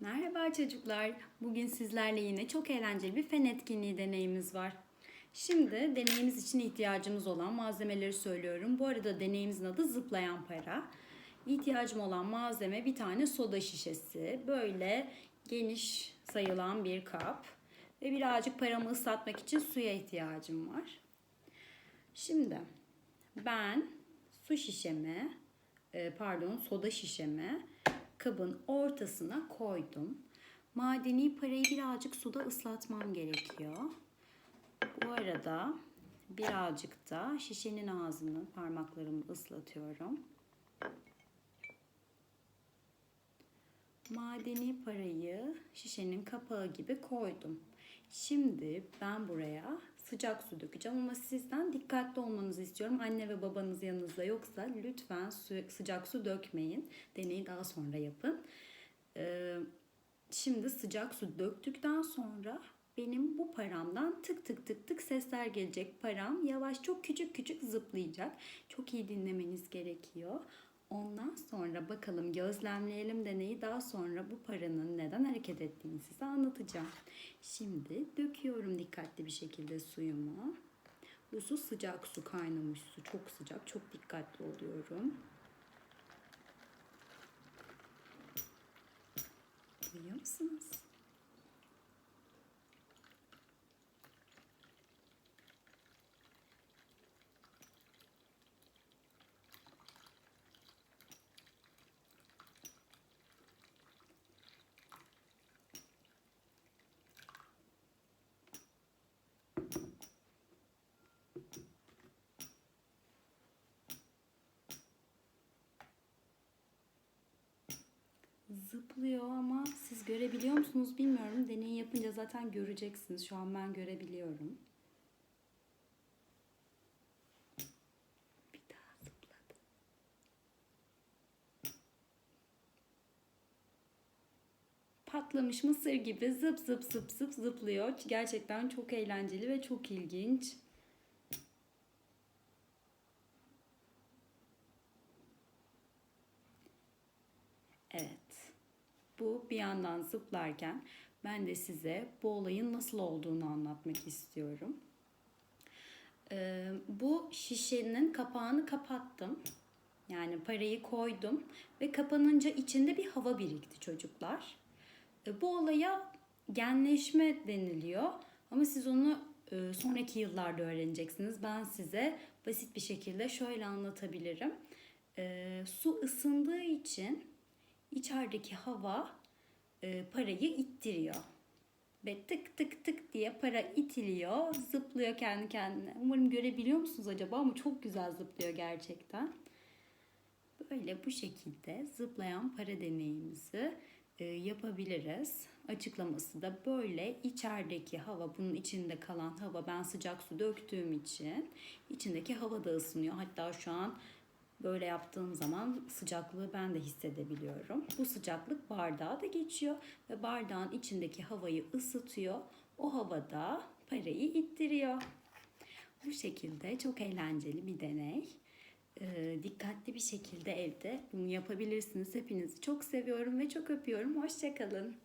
Merhaba çocuklar. Bugün sizlerle yine çok eğlenceli bir fen etkinliği deneyimiz var. Şimdi deneyimiz için ihtiyacımız olan malzemeleri söylüyorum. Bu arada deneyimizin adı zıplayan para. İhtiyacım olan malzeme bir tane soda şişesi, böyle geniş sayılan bir kap ve birazcık paramı ıslatmak için suya ihtiyacım var. Şimdi ben su şişemi, e, pardon soda şişemi kabın ortasına koydum. Madeni parayı birazcık suda ıslatmam gerekiyor. Bu arada birazcık da şişenin ağzını parmaklarımı ıslatıyorum. Madeni parayı şişenin kapağı gibi koydum. Şimdi ben buraya sıcak su dökeceğim ama sizden dikkatli olmanızı istiyorum. Anne ve babanız yanınızda yoksa lütfen su, sıcak su dökmeyin. Deneyi daha sonra yapın. Ee, şimdi sıcak su döktükten sonra benim bu paramdan tık tık tık tık sesler gelecek. Param yavaş çok küçük küçük zıplayacak. Çok iyi dinlemeniz gerekiyor. Ondan sonra bakalım gözlemleyelim deneyi daha sonra bu paranın neden hareket ettiğini size anlatacağım. Şimdi döküyorum dikkatli bir şekilde suyumu. Bu su sıcak su kaynamış su çok sıcak çok dikkatli oluyorum. Duyuyor musunuz? Zıplıyor ama siz görebiliyor musunuz bilmiyorum. Deney yapınca zaten göreceksiniz. Şu an ben görebiliyorum. Bir daha zıpladı. Patlamış mısır gibi zıp zıp zıp zıp zıplıyor. Gerçekten çok eğlenceli ve çok ilginç. Bu bir yandan zıplarken ben de size bu olayın nasıl olduğunu anlatmak istiyorum. Ee, bu şişenin kapağını kapattım. Yani parayı koydum ve kapanınca içinde bir hava birikti çocuklar. Ee, bu olaya genleşme deniliyor. Ama siz onu e, sonraki yıllarda öğreneceksiniz. Ben size basit bir şekilde şöyle anlatabilirim. Ee, su ısındığı için içerideki hava e, parayı ittiriyor. Ve tık tık tık diye para itiliyor, zıplıyor kendi kendine. Umarım görebiliyor musunuz acaba ama çok güzel zıplıyor gerçekten. Böyle bu şekilde zıplayan para deneyimizi e, yapabiliriz. Açıklaması da böyle içerideki hava, bunun içinde kalan hava ben sıcak su döktüğüm için içindeki hava da ısınıyor. Hatta şu an Böyle yaptığım zaman sıcaklığı ben de hissedebiliyorum. Bu sıcaklık bardağa da geçiyor ve bardağın içindeki havayı ısıtıyor. O havada parayı ittiriyor. Bu şekilde çok eğlenceli bir deney. Ee, dikkatli bir şekilde evde bunu yapabilirsiniz. Hepinizi çok seviyorum ve çok öpüyorum. Hoşçakalın.